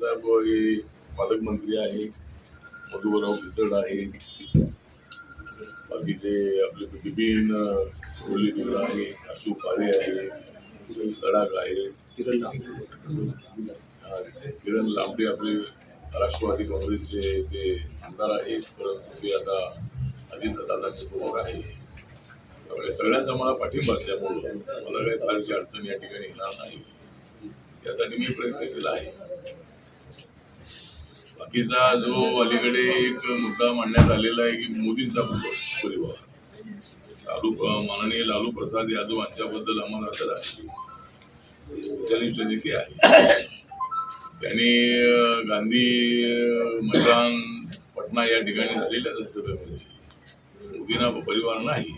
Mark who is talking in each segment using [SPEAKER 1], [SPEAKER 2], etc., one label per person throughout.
[SPEAKER 1] साहेब हे पालकमंत्री आहे मधुवराव पिचड आहे. बाकीचे आपले बिपिन कोहली आहे अशोक काळे आहे लडाख आहे. किरण लांबे आपले राष्ट्रवादी काँग्रेसचे ते आमदार आहेत परंतु ते आता अजितदादांचे प्रमुख आहे. त्यामुळे सगळ्यांचा मला पाठिंबा असल्यामुळं मला काही फारशी अडचण या ठिकाणी येणार नाही. यासाठी मी प्रयत्न केला आहे. बाकीचा जो अलीकडे एक मुद्दा मांडण्यात आलेला आहे की मोदींचा परिवार. लालू माननीय लालू प्रसाद यादव यांच्याबद्दल आम्हाला तर आहे. वरिष्ठ आहे. त्यांनी गांधी मैदान पटना या ठिकाणी झालेल्या सभेमध्ये मोदींना परिवार नाही.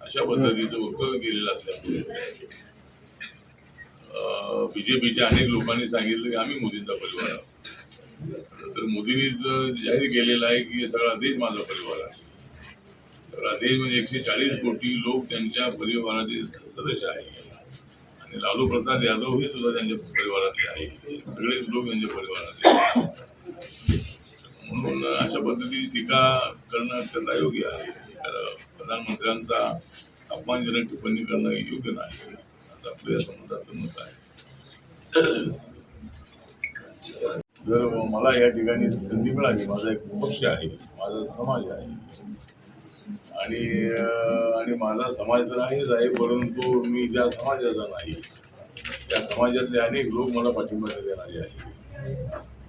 [SPEAKER 1] अशा पद्धतीचं वक्तव्य केलेलं असल्यामुळे. बीजेपीच्या अनेक लोकांनी सांगितलं की आम्ही मोदींचा परिवार आहोत. तर मोदींनीच जाहीर केलेलं आहे की सगळा देश माझा परिवार आहे. सगळा देश म्हणजे एकशे चाळीस कोटी लोक त्यांच्या परिवाराचे सदस्य आहे आणि लालू प्रसाद यादव हे सुद्धा त्यांच्या परिवारातले आहे सगळेच लोक त्यांच्या परिवारातले म्हणून अशा पद्धतीची टीका करणं अत्यंत अयोग्य आहे. प्रधानमंत्र्यांचा अपमानजनक टिप्पणी करणं योग्य नाही. असं आपल्या समाजाचं मत आहे. जर मला या ठिकाणी संधी मिळाली माझा एक पक्ष आहे माझा समाज आहे. आणि आणि माझा समाज तर आहेच आहे परंतु मी ज्या समाजाचा नाही त्या समाजातले अनेक लोक मला पाठिंबा देणारे आहे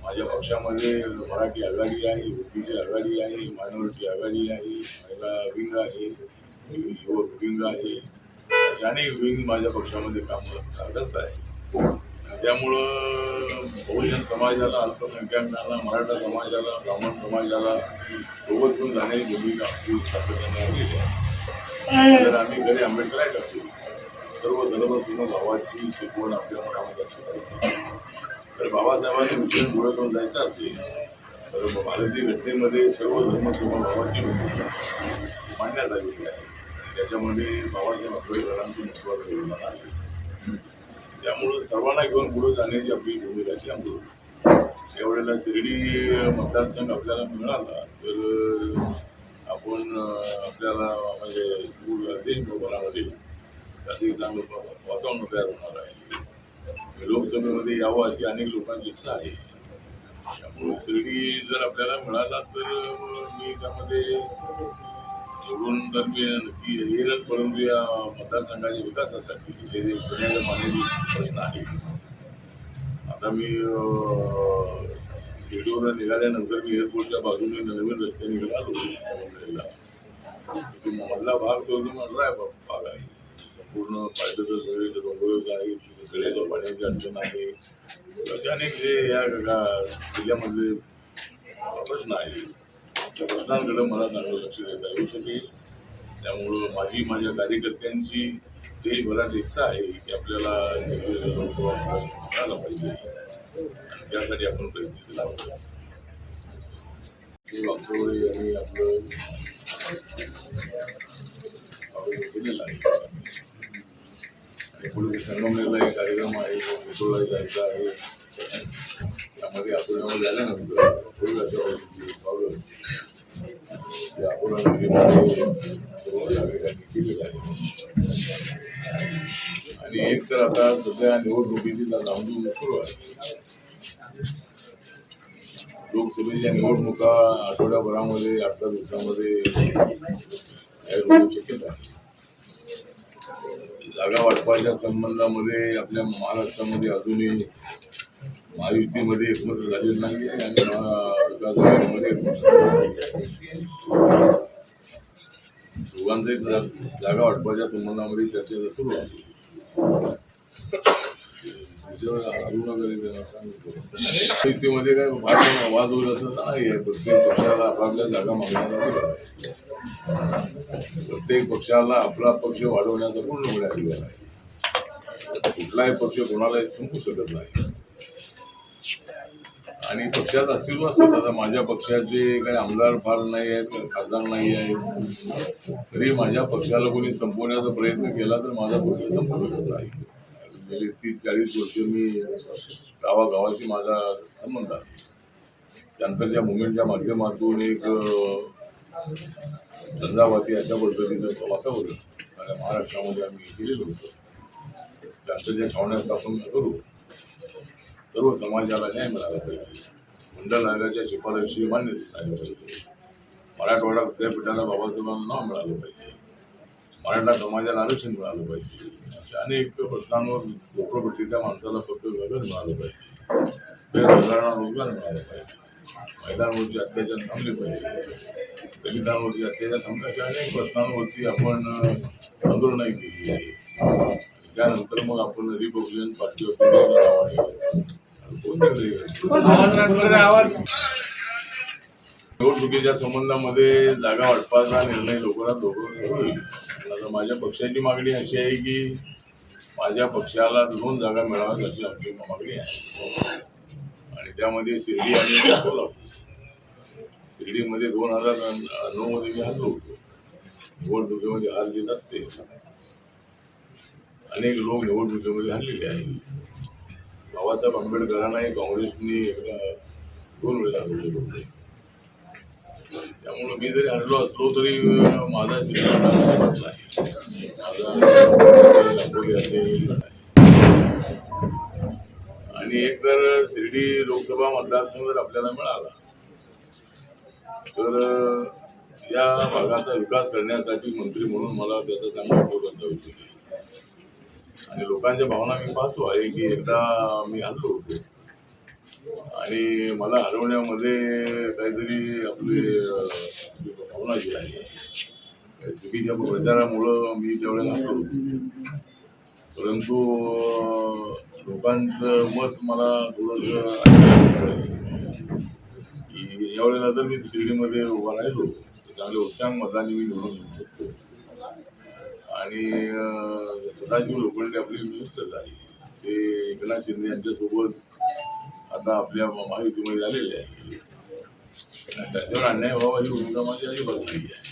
[SPEAKER 1] माझ्या पक्षामध्ये मराठी आघाडी आहे ओबीसी आघाडी आहे मायनॉरिटी आघाडी आहे महिला विंग आहे युवक विंग आहे असे अनेक विंग माझ्या पक्षामध्ये काम करत आहे त्यामुळं बहुजन समाजाला अल्पसंख्याकांना मराठा समाजाला ब्राह्मण समाजाला सोबत घेऊन जाण्याची भूमिका आमची सातत्याने आलेली आहे. तर आम्ही घरी आंबेडकर असू सर्व धर्मसिंह भावाची शिकवण आपल्या मनामध्ये असली पाहिजे. तर बाबासाहेबांनी मिशन पुढे करून जायचं असेल तर भारतीय घटनेमध्ये सर्व धर्म भावाची भूमिका मांडण्यात आलेली आहे. त्याच्यामध्ये बाबासाहेब आंबेडकरांचं महत्त्वाचं योगदान आहे. त्यामुळं सर्वांना घेऊन पुढे जाण्याची आपली भूमिका आहे. आमचं त्यावेळेला शिर्डी मतदारसंघ आपल्याला मिळाला तर आपण आपल्याला म्हणजे स्कूल देशभरामध्ये अधिक चांगलं वातावरण तयार होणार आहे. लोकसभेमध्ये यावं अशी अनेक लोकांची इच्छा आहे. त्यामुळे शिर्डी जर आपल्याला मिळाला तर मी त्यामध्ये सोडून तर मी नक्की येईलच परंतु या मतदारसंघाच्या विकासासाठी जे जे पिण्याच्या पाण्याची प्रश्न आहे आता मी अं, निघाल्यानंतर मी एअरपोर्टच्या बाजूने नवीन रस्ते निघालो समजलेला मधला भाग तो एकदम मधला भाग आहे. संपूर्ण पायदळ सगळे डोंगरच आहे तिकडे जो पाण्याची अडचण आहे. असे अनेक जे या जिल्ह्यामधले प्रश्न आहे त्या प्रश्नांकडे मला चांगलं लक्ष देता येऊ शकेल. त्यामुळं माझी माझ्या कार्यकर्त्यांची देशभरात इच्छा आहे की आपल्याला सगळे लोकसभा मिळाला पाहिजे. आणि त्यासाठी आपण प्रयत्न केला पाहिजे. यांनी आपलं केलेलं आहे. आणि पुढे संगमनेरला एक कार्यक्रम आहे तो मुसळला जायचा आहे. त्यामध्ये अकोल्यामध्ये झाल्यानंतर पुढे असं पावलं आणि एक तर आता सध्या निवडणुकीची धामधूम सुरू आहे. लोकसभेच्या निवडणुका आठवड्याभरामध्ये आठ दहा दिवसामध्ये शक्यता जागा वाटपाच्या संबंधामध्ये आपल्या महाराष्ट्रामध्ये अजूनही महायुतीमध्ये एकमत झालेलं नाही आहे आणि महाविकास आघाडीमध्ये एकमत जागा वाटपाच्या संबंधामध्ये चर्चा सुरू आहे. युतीमध्ये काय भाषण आवाज होईल असं नाही आहे. प्रत्येक पक्षाला आपापल्या जागा मागण्याचा प्रत्येक पक्षाला आपला पक्ष वाढवण्याचा पूर्णपणे अधिकार आहे? कुठलाही पक्ष कोणालाही संपू शकत नाही. आणि पक्षात अस्तित्व असतात आता माझ्या पक्षाचे काही आमदार फार नाही आहेत खासदार नाही आहेत. तरी माझ्या पक्षाला कोणी संपवण्याचा प्रयत्न केला तर माझा पक्ष संपू शकत आहे गेली तीस चाळीस वर्ष मी गावागावाशी माझा संबंध आहे. त्यानंतरच्या मुवमेंटच्या माध्यमातून एक धंदावाती अशा पद्धतीचं वातावरण माझ्या महाराष्ट्रामध्ये आम्ही गेलेलो होतो. त्यानंतर ज्या छावण्या स्थापन करू. सर्व समाजाला न्याय मिळाला पाहिजे. मंडल आयोगाच्या शिफारशी मान्य झाली पाहिजे. मराठवाडा विद्यापीठाला बाबासाहेबांना नाव मिळालं पाहिजे. मराठा समाजाला आरक्षण मिळालं पाहिजे. अशा अनेक प्रश्नांवर झोपडपट्टीच्या माणसाला फक्त वेगळं मिळालं पाहिजे. बेरोजगारांना रोजगार मिळाला पाहिजे. महिलांवरचे अत्याचार थांबले पाहिजे. दलितांवरती अत्याचार थांबले. अशा अनेक प्रश्नांवरती आपण आंदोलनही केली आहे. त्यानंतर मग आपण रिपब्लिकन पार्टी नावाने निवडणुकीच्या संबंधामध्ये जागा वाटपाचा निर्णय लवकरात लवकर होईल. आता माझ्या पक्षाची मागणी अशी आहे की माझ्या पक्षाला दोन जागा मिळाव्यात अशी आमची मागणी आहे. आणि त्यामध्ये शिर्डी आणि कोल्हापूर शिर्डीमध्ये दोन हजार नऊ मध्ये मी हरलो होतो. निवडणुकीमध्ये हार जीत असते. अनेक लोक निवडणुकीमध्ये हरलेले आहेत. बाबासाहेब आंबेडकरांनाही काँग्रेसनी एकदा दोन वेळा होते. त्यामुळं मी जरी हरलो असलो तरी माझा श्रीमंत नाही. माझा असेल. आणि एक तर शिर्डी लोकसभा मतदारसंघ जर आपल्याला मिळाला तर या भागाचा विकास करण्यासाठी मंत्री म्हणून मला त्याचा चांगला उपयोग आवश्यक आहे आणि लोकांच्या भावना मी पाहतो आहे की एकदा मी हल्लो होतो. आणि मला हलवण्यामध्ये काहीतरी आपली भावना जी आहे चुकीच्या प्रचारामुळं मी त्यावेळेला हल्लो होतो. परंतु लोकांचं मत मला थोडंसं की यावेळेला जर मी शिर्डीमध्ये उभा राहिलो. तर चांगले उत्साह मताने मी निवडून येऊ शकतो. आणि सदाशिव लोखंडे आपले मिनिस्टर आहे ते एकनाथ शिंदे यांच्यासोबत आता आपल्या महायुतीमध्ये झालेले आहे. त्याच्यावर अन्याय व्हावा ही भूमिका माझी अजिबात नाही आहे